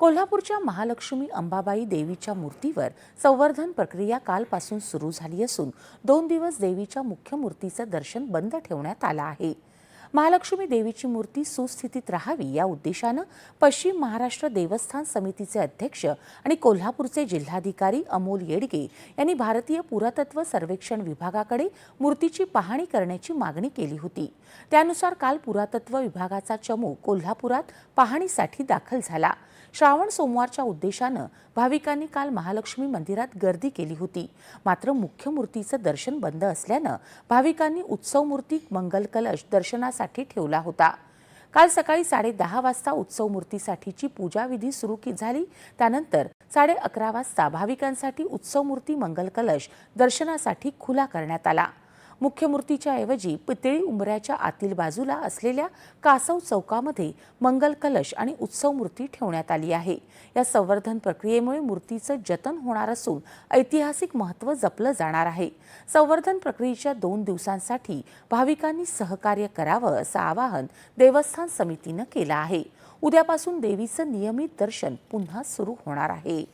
कोल्हापूरच्या महालक्ष्मी अंबाबाई देवीच्या मूर्तीवर संवर्धन प्रक्रिया कालपासून सुरू झाली असून दोन दिवस देवीच्या मुख्य मूर्तीचं दर्शन बंद ठेवण्यात आलं आहे. महालक्ष्मी देवीची मूर्ती सुस्थितीत राहावी या उद्देशानं पश्चिम महाराष्ट्र देवस्थान समितीचे अध्यक्ष आणि कोल्हापूरचे जिल्हाधिकारी अमोल येडगे यांनी भारतीय पुरातत्व सर्वेक्षण विभागाकडे मूर्तीची पाहणी करण्याची मागणी केली होती. त्यानुसार काल पुरातत्व विभागाचा चमू कोल्हापुरात पाहणीसाठी दाखल झाला. श्रावण सोमवारच्या उद्देशानं भाविकांनी काल महालक्ष्मी मंदिरात गर्दी केली होती. मात्र मुख्य मूर्तीचं दर्शन बंद असल्यानं भाविकांनी उत्सव मूर्ती मंगल कलश पूजनासाठी ठेवला होता. काल सकाळी साडे दहा वाजता उत्सव मूर्तीसाठीची पूजाविधी सुरू झाली त्यानंतर साडे अकरा वाजता भाविकांसाठी उत्सव मूर्ती मंगल कलश दर्शनासाठी खुला करण्यात आला. मुख्य मूर्तीच्या ऐवजी पितळी उंबऱ्याच्या आतील बाजूला असलेल्या कासव चौकामध्ये मंगल कलश आणि उत्सव मूर्ती ठेवण्यात आली आहे. या संवर्धन प्रक्रियेमुळे मूर्तीचं जतन होणार असून ऐतिहासिक महत्त्व जपलं जाणार आहे. संवर्धन प्रक्रियेच्या दोन दिवसांसाठी भाविकांनी सहकार्य करावं असं आवाहन देवस्थान समितीनं केलं आहे. उद्यापासून देवीचं नियमित दर्शन पुन्हा सुरू होणार आहे.